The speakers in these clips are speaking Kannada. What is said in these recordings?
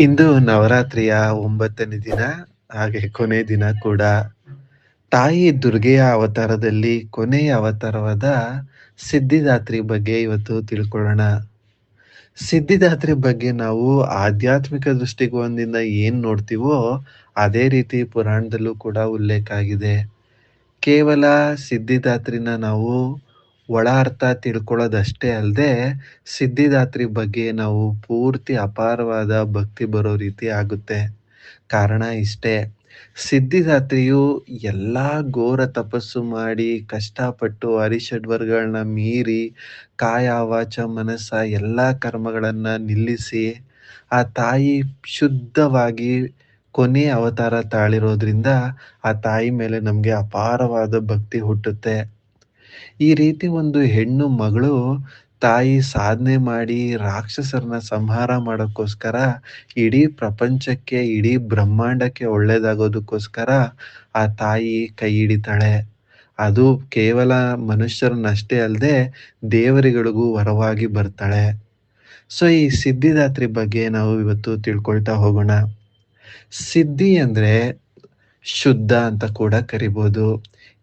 ಇಂದು ನವರಾತ್ರಿಯ ಒಂಬತ್ತನೇ ದಿನ, ಹಾಗೆ ಕೊನೆ ದಿನ ಕೂಡ. ತಾಯಿ ದುರ್ಗೆಯ ಅವತಾರದಲ್ಲಿ ಕೊನೆಯ ಅವತಾರವಾದ ಸಿದ್ಧಿದಾತ್ರಿ ಬಗ್ಗೆ ಇವತ್ತು ತಿಳ್ಕೊಳ್ಳೋಣ. ಸಿದ್ಧಿದಾತ್ರಿ ಬಗ್ಗೆ ನಾವು ಆಧ್ಯಾತ್ಮಿಕ ದೃಷ್ಟಿಕೋನದಿಂದ ಏನ್ ನೋಡ್ತೀವೋ ಅದೇ ರೀತಿ ಪುರಾಣದಲ್ಲೂ ಕೂಡ ಉಲ್ಲೇಖ ಆಗಿದೆ. ಕೇವಲ ಸಿದ್ಧಿದಾತ್ರಿನ ನಾವು ಒಳ ಅರ್ಥ ತಿಳ್ಕೊಳ್ಳೋದಷ್ಟೇ ಅಲ್ಲದೆ ಸಿದ್ಧಿದಾತ್ರಿ ಬಗ್ಗೆ ನಾವು ಪೂರ್ತಿ ಅಪಾರವಾದ ಭಕ್ತಿ ಬರೋ ರೀತಿ ಆಗುತ್ತೆ. ಕಾರಣ ಇಷ್ಟೇ, ಸಿದ್ಧಿದಾತ್ರಿಯು ಎಲ್ಲ ಘೋರ ತಪಸ್ಸು ಮಾಡಿ, ಕಷ್ಟಪಟ್ಟು ಹರಿಷಡ್ವರ್ಗಳನ್ನ ಮೀರಿ, ಕಾಯ, ವಾಚ, ಮನಸ್ಸ ಎಲ್ಲ ಕರ್ಮಗಳನ್ನು ನಿಲ್ಲಿಸಿ, ಆ ತಾಯಿ ಶುದ್ಧವಾಗಿ ಕೊನೆ ಅವತಾರ ತಾಳಿರೋದ್ರಿಂದ, ಆ ತಾಯಿ ಮೇಲೆ ನಮಗೆ ಅಪಾರವಾದ ಭಕ್ತಿ ಹುಟ್ಟುತ್ತೆ. ಈ ರೀತಿ ಒಂದು ಹೆಣ್ಣು ಮಗಳು ತಾಯಿ ಸಾಧನೆ ಮಾಡಿ ರಾಕ್ಷಸರನ್ನ ಸಂಹಾರ ಮಾಡೋಕ್ಕೋಸ್ಕರ ಇಡೀ ಪ್ರಪಂಚಕ್ಕೆ, ಇಡೀ ಬ್ರಹ್ಮಾಂಡಕ್ಕೆ ಒಳ್ಳೇದಾಗೋದಕ್ಕೋಸ್ಕರ ಆ ತಾಯಿ ಕೈ ಹಿಡಿತಾಳೆ. ಅದು ಕೇವಲ ಮನುಷ್ಯರನ್ನಷ್ಟೇ ಅಲ್ಲದೆ ದೇವರುಗಳಿಗೂ ವರವಾಗಿ ಬರ್ತಾಳೆ. ಸೊ ಈ ಸಿದ್ಧಿದಾತ್ರಿ ಬಗ್ಗೆ ನಾವು ಇವತ್ತು ತಿಳ್ಕೊಳ್ತಾ ಹೋಗೋಣ. ಸಿದ್ಧಿ ಅಂದರೆ ಶುದ್ಧ ಅಂತ ಕೂಡ ಕರಿಬೋದು.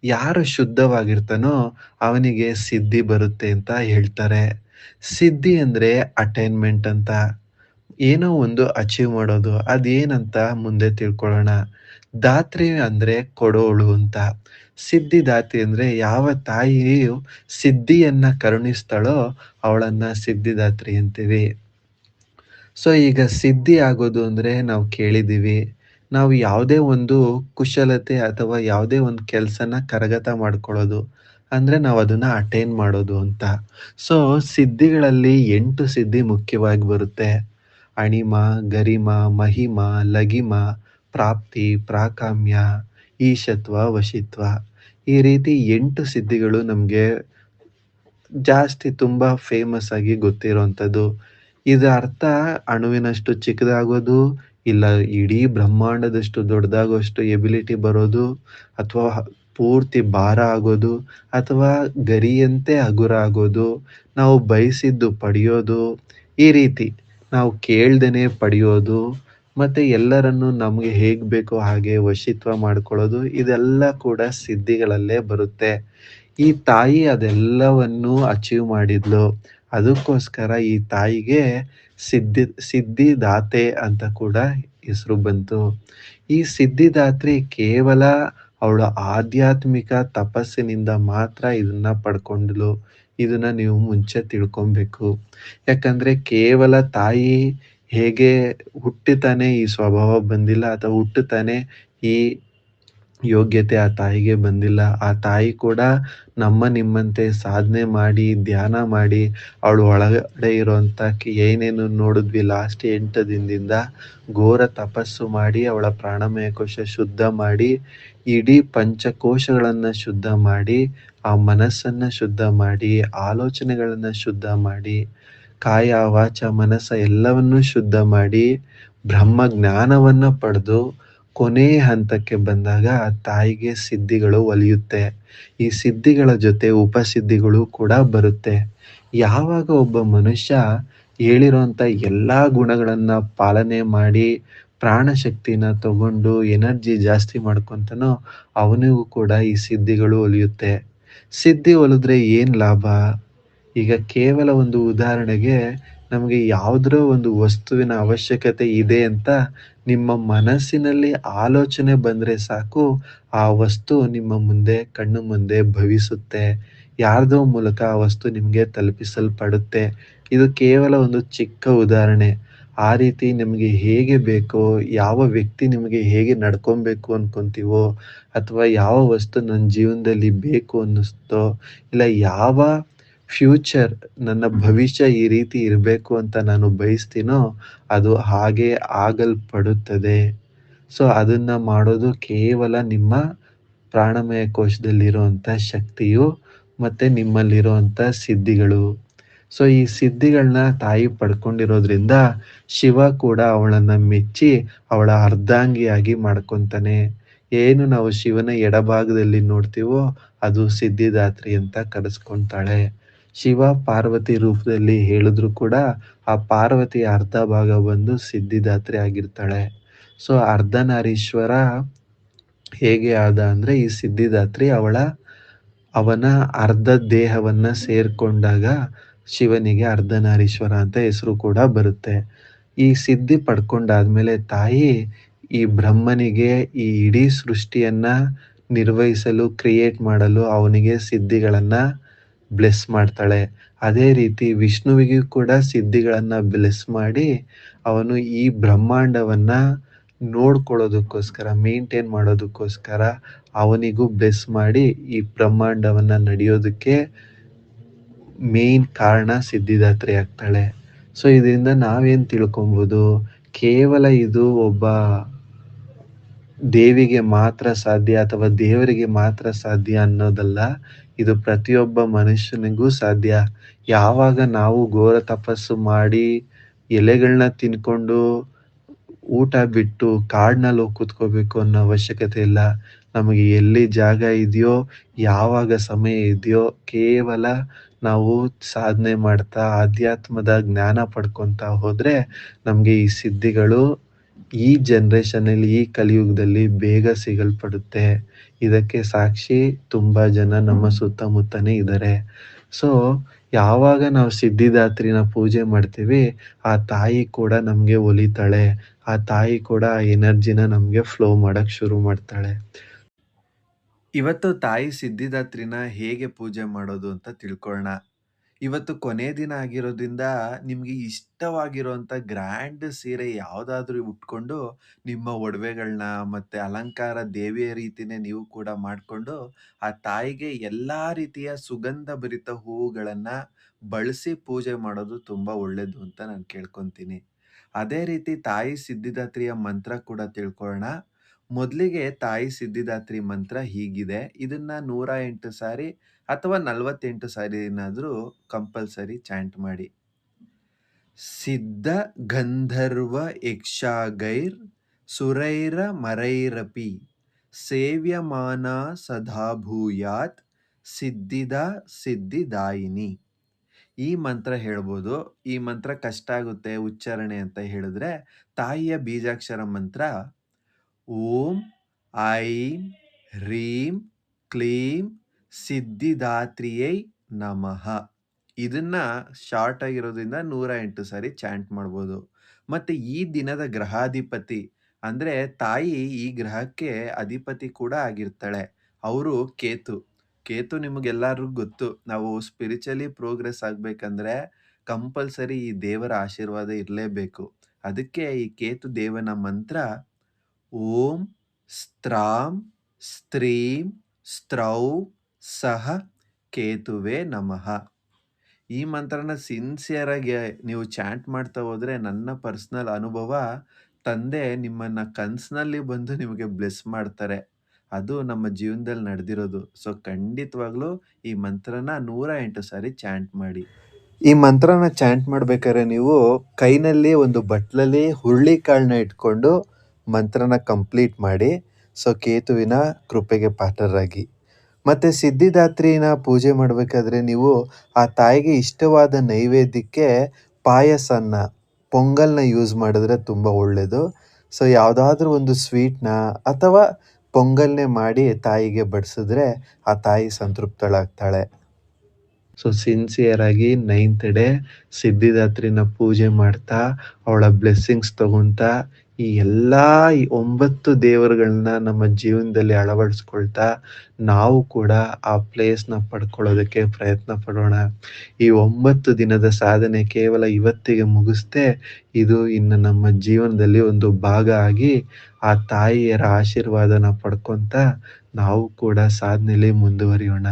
ಯಾರು ಶುದ್ಧವಾಗಿರ್ತಾನೋ ಅವನಿಗೆ ಸಿದ್ಧಿ ಬರುತ್ತೆ ಅಂತ ಹೇಳ್ತಾರೆ. ಸಿದ್ಧಿ ಅಂದ್ರೆ ಅಟೈನ್‌ಮೆಂಟ್ ಅಂತ. ಏನೋ ಒಂದು ಅಚೀವ್ ಮಾಡೋದು. ಅದೇನಂತ ಮುಂದೆ ತಿಳ್ಕೊಳ್ಳೋಣ. ದಾತ್ರಿ ಅಂದ್ರೆ ಕೊಡೋಳು ಅಂತ. ಸಿದ್ಧಿದಾತ್ರಿ ಅಂದ್ರೆ ಯಾವ ತಾಯಿಯು ಸಿದ್ಧಿಯನ್ನು ಕರುಣಿಸ್ತಾಳೋ ಅವಳನ್ನ ಸಿದ್ಧಿದಾತ್ರಿ ಅಂತೀವಿ. ಸೊ ಈಗ ಸಿದ್ಧಿ ಆಗೋದು ಅಂದ್ರೆ ನಾವು ಕೇಳಿದೀವಿ. ನಾವು ಯಾವುದೇ ಒಂದು ಕುಶಲತೆ ಅಥವಾ ಯಾವುದೇ ಒಂದು ಕೆಲಸನ ಕರಗತ ಮಾಡ್ಕೊಳ್ಳೋದು. ಅಂದರೆ ನಾವು ಅದನ್ನು ಅಟೈನ್ ಮಾಡೋದು ಅಂತ. ಸೊ ಸಿದ್ಧಿಗಳಲ್ಲಿ ಎಂಟು ಸಿದ್ಧಿ ಮುಖ್ಯವಾಗಿ ಬರುತ್ತೆ. ಅಣಿಮ, ಗರಿಮ, ಮಹಿಮ, ಲಗಿಮ, ಪ್ರಾಪ್ತಿ, ಪ್ರಾಕಾಮ್ಯ, ಈಶತ್ವ, ವಶಿತ್ವ. ಈ ರೀತಿ ಎಂಟು ಸಿದ್ಧಿಗಳು ನಮಗೆ ಜಾಸ್ತಿ ತುಂಬ ಫೇಮಸ್ ಆಗಿ ಗೊತ್ತಿರೋಂಥದ್ದು. ಇದರ ಅರ್ಥ ಅಣುವಿನಷ್ಟು ಚಿಕ್ಕದಾಗೋದು, ಇಲ್ಲ ಇಡೀ ಬ್ರಹ್ಮಾಂಡದಷ್ಟು ದೊಡ್ಡದಾಗುವಷ್ಟು ಎಬಿಲಿಟಿ ಬರೋದು, ಅಥವಾ ಪೂರ್ತಿ ಭಾರ ಆಗೋದು, ಅಥವಾ ಗರಿಯಂತೆ ಹಗುರ ಆಗೋದು, ನಾವು ಬಯಸಿದ್ದು ಪಡೆಯೋದು, ಈ ರೀತಿ ನಾವು ಕೇಳ್ದೇನೆ ಪಡೆಯೋದು, ಮತ್ತೆ ಎಲ್ಲರನ್ನು ನಮಗೆ ಹೇಗೆ ಬೇಕೋ ಹಾಗೆ ವಶಿತ್ವ ಮಾಡ್ಕೊಳ್ಳೋದು, ಇದೆಲ್ಲ ಕೂಡ ಸಿದ್ಧಿಗಳಲ್ಲೇ ಬರುತ್ತೆ. ಈ ತಾಯಿ ಅದೆಲ್ಲವನ್ನೂ ಅಚೀವ್ ಮಾಡಿದ್ಲು. ಅದಕ್ಕೋಸ್ಕರ ಈ ತಾಯಿಗೆ ಸಿದ್ಧಿ, ಸಿದ್ಧಿದಾತೆ ಅಂತ ಕೂಡ ಹೆಸರು ಬಂತು. ಈ ಸಿದ್ಧಿದಾತ್ರಿ ಕೇವಲ ಅವಳ ಆಧ್ಯಾತ್ಮಿಕ ತಪಸ್ಸಿನಿಂದ ಮಾತ್ರ ಇದನ್ನ ಪಡ್ಕೊಂಡ್ಲು ಇದನ್ನ ನೀವು ಮುಂಚೆ ತಿಳ್ಕೊಬೇಕು. ಯಾಕಂದ್ರೆ ಕೇವಲ ತಾಯಿ ಹೇಗೆ ಹುಟ್ಟುತ್ತಾನೆ ಈ ಸ್ವಭಾವ ಬಂದಿಲ್ಲ, ಅಥವಾ ಹುಟ್ಟುತ್ತಾನೆ ಈ ಯೋಗ್ಯತೆ ಆ ತಾಯಿಗೆ ಬಂದಿಲ್ಲ. ಆ ತಾಯಿ ಕೂಡ ನಮ್ಮ ನಿಮ್ಮಂತೆ ಸಾಧನೆ ಮಾಡಿ, ಧ್ಯಾನ ಮಾಡಿ, ಅವಳು ಒಳಗಡೆ ಇರುವಂತ ಏನೇನು ನೋಡಿದ್ವಿ ಲಾಸ್ಟ್ ಎಂಟು ದಿನದಿಂದ ಘೋರ ತಪಸ್ಸು ಮಾಡಿ, ಅವಳ ಪ್ರಾಣಮಯ ಕೋಶ ಶುದ್ಧ ಮಾಡಿ, ಇಡೀ ಪಂಚಕೋಶಗಳನ್ನ ಶುದ್ಧ ಮಾಡಿ, ಆ ಮನಸ್ಸನ್ನ ಶುದ್ಧ ಮಾಡಿ, ಆಲೋಚನೆಗಳನ್ನ ಶುದ್ಧ ಮಾಡಿ, ಕಾಯ, ವಾಚ, ಮನಸ್ಸ ಎಲ್ಲವನ್ನು ಶುದ್ಧ ಮಾಡಿ, ಬ್ರಹ್ಮ ಜ್ಞಾನವನ್ನ ಪಡೆದು, ಕೊನೆಯ ಹಂತಕ್ಕೆ ಬಂದಾಗ ತಾಯಿಗೆ ಸಿದ್ಧಿಗಳು ಒಲಿಯುತ್ತೆ. ಈ ಸಿದ್ಧಿಗಳ ಜೊತೆ ಉಪಸಿದ್ಧಿಗಳು ಕೂಡ ಬರುತ್ತೆ. ಯಾವಾಗ ಒಬ್ಬ ಮನುಷ್ಯ ಹೇಳಿರುವಂತ ಎಲ್ಲಾ ಗುಣಗಳನ್ನ ಪಾಲನೆ ಮಾಡಿ, ಪ್ರಾಣಶಕ್ತಿನ ತಗೊಂಡು ಎನರ್ಜಿ ಜಾಸ್ತಿ ಮಾಡ್ಕೊತಾನೋ ಅವನಿಗೂ ಕೂಡ ಈ ಸಿದ್ಧಿಗಳು ಒಲಿಯುತ್ತೆ. ಸಿದ್ಧಿ ಒಲಿದ್ರೆ ಏನ್ ಲಾಭ? ಈಗ ಕೇವಲ ಒಂದು ಉದಾಹರಣೆಗೆ ನಮಗೆ ಯಾವುದೋ ಒಂದು ವಸ್ತುವಿನ ಅವಶ್ಯಕತೆ ಇದೆ ಅಂತ ನಿಮ್ಮ ಮನಸ್ಸಿನಲ್ಲಿ ಆಲೋಚನೆ ಬಂದ್ರೆ ಸಾಕು, ಆ ವಸ್ತು ನಿಮ್ಮ ಮುಂದೆ ಕಣ್ಣು ಮುಂದೆ ಭವಿಸುತ್ತೆ. ಯಾರ್ದೋ ಮೂಲಕ ಆ ವಸ್ತು ನಿಮಗೆ ತಲುಪಿಸಲ್ಪಡುತ್ತೆ. ಇದು ಕೇವಲ ಒಂದು ಚಿಕ್ಕ ಉದಾಹರಣೆ. ಆ ರೀತಿ ನಿಮಗೆ ಹೇಗೆ ಬೇಕೋ, ಯಾವ ವ್ಯಕ್ತಿ ನಿಮಗೆ ಹೇಗೆ ನಡ್ಕೊಬೇಕು ಅನ್ಕೊಂತೀವೋ, ಅಥವಾ ಯಾವ ವಸ್ತು ನನ್ನ ಜೀವನದಲ್ಲಿ ಬೇಕು ಅನ್ನಿಸ್ತೋ, ಇಲ್ಲ ಯಾವ ಫ್ಯೂಚರ್ ನನ್ನ ಭವಿಷ್ಯ ಈ ರೀತಿ ಇರಬೇಕು ಅಂತ ನಾನು ಬಯಸ್ತೀನೋ ಅದು ಹಾಗೆ ಆಗಲ್ಪಡುತ್ತದೆ. ಸೊ ಅದನ್ನ ಮಾಡೋದು ಕೇವಲ ನಿಮ್ಮ ಪ್ರಾಣಮಯ ಕೋಶದಲ್ಲಿರುವಂತ ಶಕ್ತಿಯು ಮತ್ತೆ ನಿಮ್ಮಲ್ಲಿರುವಂತ ಸಿದ್ಧಿಗಳು. ಸೊ ಈ ಸಿದ್ಧಿಗಳನ್ನ ತಾಯಿ ಪಡ್ಕೊಂಡಿರೋದ್ರಿಂದ ಶಿವ ಕೂಡ ಅವಳನ್ನ ಮೆಚ್ಚಿ ಅವಳ ಅರ್ಧಾಂಗಿಯಾಗಿ ಮಾಡ್ಕೊಂತಾನೆ. ಏನು ನಾವು ಶಿವನ ಎಡಭಾಗದಲ್ಲಿ ನೋಡ್ತೀವೋ ಅದು ಸಿದ್ಧಿದಾತ್ರಿ ಅಂತ ಕರೆಸ್ಕೊಂತಾಳೆ. ಶಿವ ಪಾರ್ವತಿ ರೂಪದಲ್ಲಿ ಹೇಳಿದ್ರು ಕೂಡ ಆ ಪಾರ್ವತಿಯ ಅರ್ಧ ಭಾಗ ಬಂದು ಸಿದ್ಧಿದಾತ್ರಿ ಆಗಿರ್ತಾಳೆ. ಸೊ ಅರ್ಧನಾರೀಶ್ವರ ಹೇಗೆ ಆದ ಅಂದ್ರೆ ಈ ಸಿದ್ಧಿದಾತ್ರಿ ಅವಳ, ಅವನ ಅರ್ಧ ದೇಹವನ್ನ ಸೇರ್ಕೊಂಡಾಗ ಶಿವನಿಗೆ ಅರ್ಧನಾರೀಶ್ವರ ಅಂತ ಹೆಸರು ಕೂಡ ಬರುತ್ತೆ. ಈ ಸಿದ್ಧಿ ಪಡ್ಕೊಂಡಾದ್ಮೇಲೆ ತಾಯಿ ಈ ಬ್ರಹ್ಮನಿಗೆ ಈ ಇಡೀ ಸೃಷ್ಟಿಯನ್ನ ನಿರ್ವಹಿಸಲು ಕ್ರಿಯೇಟ್ ಮಾಡಲು ಅವನಿಗೆ ಸಿದ್ಧಿಗಳನ್ನ ಬ್ಲೆಸ್ ಮಾಡ್ತಾಳೆ. ಅದೇ ರೀತಿ ವಿಷ್ಣುವಿಗೂ ಕೂಡ ಸಿದ್ಧಿಗಳನ್ನ ಬ್ಲೆಸ್ ಮಾಡಿ ಅವನು ಈ ಬ್ರಹ್ಮಾಂಡವನ್ನ ನೋಡ್ಕೊಳ್ಳೋದಕ್ಕೋಸ್ಕರ, ಮೇಂಟೈನ್ ಮಾಡೋದಕ್ಕೋಸ್ಕರ ಅವನಿಗೂ ಬ್ಲೆಸ್ ಮಾಡಿ ಈ ಬ್ರಹ್ಮಾಂಡವನ್ನ ನಡೆಯೋದಕ್ಕೆ ಮೇನ್ ಕಾರಣ ಸಿದ್ಧಿದಾತ್ರಿ ಆಗ್ತಾಳೆ. ಸೊ ಇದರಿಂದ ನಾವೇನ್ ತಿಳ್ಕೊಬೋದು? ಕೇವಲ ಇದು ಒಬ್ಬ ದೇವಿಗೆ ಮಾತ್ರ ಸಾಧ್ಯ ಅಥವಾ ದೇವರಿಗೆ ಮಾತ್ರ ಸಾಧ್ಯ ಅನ್ನೋದಲ್ಲ, ಇದು ಪ್ರತಿಯೊಬ್ಬ ಮನುಷ್ಯನಿಗೂ ಸಾಧ್ಯ. ಯಾವಾಗ ನಾವು ಘೋರ ತಪಸ್ಸು ಮಾಡಿ ಎಲೆಗಳನ್ನ ತಿನ್ಕೊಂಡು ಊಟ ಬಿಟ್ಟು ಕಾಡ್ನಲ್ಲಿ ಹೋಗಿ ಕುತ್ಕೋಬೇಕು ಅನ್ನೋ ಅವಶ್ಯಕತೆ ಇಲ್ಲ. ನಮಗೆ ಎಲ್ಲಿ ಜಾಗ ಇದೆಯೋ, ಯಾವಾಗ ಸಮಯ ಇದೆಯೋ, ಕೇವಲ ನಾವು ಸಾಧನೆ ಮಾಡ್ತಾ, ಆಧ್ಯಾತ್ಮದ ಜ್ಞಾನ ಪಡ್ಕೊತಾ ಹೋದ್ರೆ ನಮಗೆ ಈ ಸಿದ್ಧಿಗಳು ಈ ಜನ್ರೇಷನಲ್ಲಿ ಈ ಕಲಿಯುಗದಲ್ಲಿ ಬೇಗ ಸಿಗಲ್ಪಡುತ್ತೆ. ಇದಕ್ಕೆ ಸಾಕ್ಷಿ ತುಂಬಾ ಜನ ನಮ್ಮ ಸುತ್ತಮುತ್ತನೇ ಇದ್ದಾರೆ ಸೊ ಯಾವಾಗ ನಾವು ಸಿದ್ಧಿದಾತ್ರಿನ ಪೂಜೆ ಮಾಡ್ತೀವಿ ಆ ತಾಯಿ ಕೂಡ ನಮಗೆ ಒಲಿತಾಳೆ. ಆ ತಾಯಿ ಕೂಡ ಆ ಎನರ್ಜಿನ ನಮಗೆ ಫ್ಲೋ ಮಾಡಕ್ ಶುರು ಮಾಡ್ತಾಳೆ. ಇವತ್ತು ತಾಯಿ ಸಿದ್ಧಿದಾತ್ರಿನ ಹೇಗೆ ಪೂಜೆ ಮಾಡೋದು ಅಂತ ತಿಳ್ಕೊಳ್ಳೋಣ ಇವತ್ತು ಕೊನೆ ದಿನ ಆಗಿರೋದ್ರಿಂದ ನಿಮಗೆ ಇಷ್ಟವಾಗಿರೋಂಥ ಗ್ರ್ಯಾಂಡ್ ಸೀರೆ ಯಾವುದಾದ್ರೂ ಉಟ್ಕೊಂಡು ನಿಮ್ಮ ಒಡವೆಗಳನ್ನ ಮತ್ತು ಅಲಂಕಾರ ದೇವಿಯ ರೀತಿನೇ ನೀವು ಕೂಡ ಮಾಡಿಕೊಂಡು ಆ ತಾಯಿಗೆ ಎಲ್ಲ ರೀತಿಯ ಸುಗಂಧ ಭರಿತ ಹೂವುಗಳನ್ನು ಬಳಸಿ ಪೂಜೆ ಮಾಡೋದು ತುಂಬ ಒಳ್ಳೆಯದು ಅಂತ ನಾನು ಕೇಳ್ಕೊತೀನಿ. ಅದೇ ರೀತಿ ತಾಯಿ ಸಿದ್ಧಿದಾತ್ರಿಯ ಮಂತ್ರ ಕೂಡ ತಿಳ್ಕೊಳ್ಳೋಣ ಮೊದಲಿಗೆ ತಾಯಿ ಸಿದ್ಧಿದಾತ್ರಿ ಮಂತ್ರ ಹೀಗಿದೆ. ಇದನ್ನ ನೂರ ಎಂಟು ಸಾರಿ ಅಥವಾ ನಲವತ್ತೆಂಟು ಸಾರಿನಾದ್ರೂ ಕಂಪಲ್ಸರಿ ಚಾಂಟ್ ಮಾಡಿ. ಸಿದ್ಧ ಗಂಧರ್ವ ಯಕ್ಷಾಗೈರ್ ಸುರೈರ ಮರೈರಪಿ ಸೇವ್ಯಮಾನ ಸದಾ ಭೂಯಾತ್ ಸಿದ್ಧಿದ ಸಿದ್ಧಿದಾಯಿನಿ. ಈ ಮಂತ್ರ ಹೇಳ್ಬೋದು. ಈ ಮಂತ್ರ ಕಷ್ಟ ಆಗುತ್ತೆ ಉಚ್ಚಾರಣೆ ಅಂತ ಹೇಳಿದ್ರೆ ತಾಯಿಯ ಬೀಜಾಕ್ಷರ ಮಂತ್ರ ಓಂ, ಐಂ, ಹ್ರೀಂ, ಕ್ಲೀಂ, ಸಿದ್ಧಿದಾತ್ರಿಯೈ ನಮಃ. ಇದನ್ನ ಶಾರ್ಟ್ ಆಗಿರೋದ್ರಿಂದ ನೂರ ಎಂಟು ಸಾರಿ ಚಾಂಟ್ ಮಾಡ್ಬೋದು. ಮತ್ತೆ ಈ ದಿನದ ಗ್ರಹಾಧಿಪತಿ ಅಂದ್ರೆ ತಾಯಿ ಈ ಗ್ರಹಕ್ಕೆ ಅಧಿಪತಿ ಕೂಡ ಆಗಿರ್ತಾಳೆ. ಅವರು ಕೇತು. ಕೇತು ನಿಮಗೆಲ್ಲರಿಗೂ ಗೊತ್ತು. ನಾವು ಸ್ಪಿರಿಚುಲಿ ಪ್ರೋಗ್ರೆಸ್ ಆಗಬೇಕಂದ್ರೆ ಕಂಪಲ್ಸರಿ ಈ ದೇವರ ಆಶೀರ್ವಾದ ಇರಲೇಬೇಕು. ಅದಕ್ಕೆ ಈ ಕೇತು ದೇವನ ಮಂತ್ರ ಓಂ ಸ್ತ್ರಾಂ ಸ್ತ್ರೀಂ ಸ್ತ್ರೌ ಸಹ ಕೇತುವೆ ನಮಃ ಈ ಮಂತ್ರನ ಸಿನ್ಸಿಯರ್ ಆಗಿ ನೀವು ಚಾಂಟ್ ಮಾಡ್ತಾ ಹೋದ್ರೆ ನನ್ನ ಪರ್ಸನಲ್ ಅನುಭವ, ತಂದೆ ನಿಮ್ಮನ್ನ ಕನಸಿನಲ್ಲಿ ಬಂದು ನಿಮಗೆ ಬ್ಲೆಸ್ ಮಾಡ್ತಾರೆ. ಅದು ನಮ್ಮ ಜೀವನದಲ್ಲಿ ನಡೆದಿರೋದು. ಸೊ ಖಂಡಿತವಾಗ್ಲೂ ಈ ಮಂತ್ರನ ನೂರ ಎಂಟು ಸಾರಿ ಚಾಂಟ್ ಮಾಡಿ. ಈ ಮಂತ್ರನ ಚಾಂಟ್ ಮಾಡ್ಬೇಕಾದ್ರೆ ನೀವು ಕೈನಲ್ಲಿ ಒಂದು ಬಟ್ಲಲ್ಲಿ ಹುರುಳಿ ಕಾಳನ್ನ ಇಟ್ಕೊಂಡು ಮಂತ್ರನ ಕಂಪ್ಲೀಟ್ ಮಾಡಿ, ಸೊ ಕೇತುವಿನ ಕೃಪೆಗೆ ಪಾತ್ರರಾಗಿ. ಮತ್ತು ಸಿದ್ಧಿದಾತ್ರಿನ ಪೂಜೆ ಮಾಡಬೇಕಾದ್ರೆ ನೀವು ಆ ತಾಯಿಗೆ ಇಷ್ಟವಾದ ನೈವೇದ್ಯಕ್ಕೆ ಪಾಯಸನ ಪೊಂಗಲ್ನ ಯೂಸ್ ಮಾಡಿದ್ರೆ ತುಂಬ ಒಳ್ಳೆಯದು ಸೊ ಯಾವುದಾದ್ರೂ ಒಂದು ಸ್ವೀಟ್ನ ಅಥವಾ ಪೊಂಗಲ್ನೇ ಮಾಡಿ ತಾಯಿಗೆ ಬಡಿಸಿದ್ರೆ ಆ ತಾಯಿ ಸಂತೃಪ್ತಳಾಗ್ತಾಳೆ. ಸೊ ಸಿನ್ಸಿಯರ್ ಆಗಿ ನೈನ್ತ್ ಡೇ ಸಿದ್ಧಿದಾತ್ರಿನ ಪೂಜೆ ಮಾಡ್ತಾ, ಅವಳ ಬ್ಲೆಸ್ಸಿಂಗ್ಸ್ ತಗೊಂತಾ ಈ ಎಲ್ಲಾ ಈ ಒಂಬತ್ತು ದೇವರುಗಳನ್ನ ನಮ್ಮ ಜೀವನದಲ್ಲಿ ಅಳವಡಿಸ್ಕೊಳ್ತಾ ನಾವು ಕೂಡ ಆ ಪ್ಲೇಸ್ನ ಪಡ್ಕೊಳ್ಳೋದಕ್ಕೆ ಪ್ರಯತ್ನ ಪಡೋಣ. ಈ ಒಂಬತ್ತು ದಿನದ ಸಾಧನೆ ಕೇವಲ ಇವತ್ತಿಗೆ ಮುಗಿಸ್ದೆ ಇದು ಇನ್ನು ನಮ್ಮ ಜೀವನದಲ್ಲಿ ಒಂದು ಭಾಗ ಆಗಿ ಆ ತಾಯಿಯರ ಆಶೀರ್ವಾದನ ಪಡ್ಕೊಂತ ನಾವು ಕೂಡ ಸಾಧನೆಯಲ್ಲಿ ಮುಂದುವರಿಯೋಣ.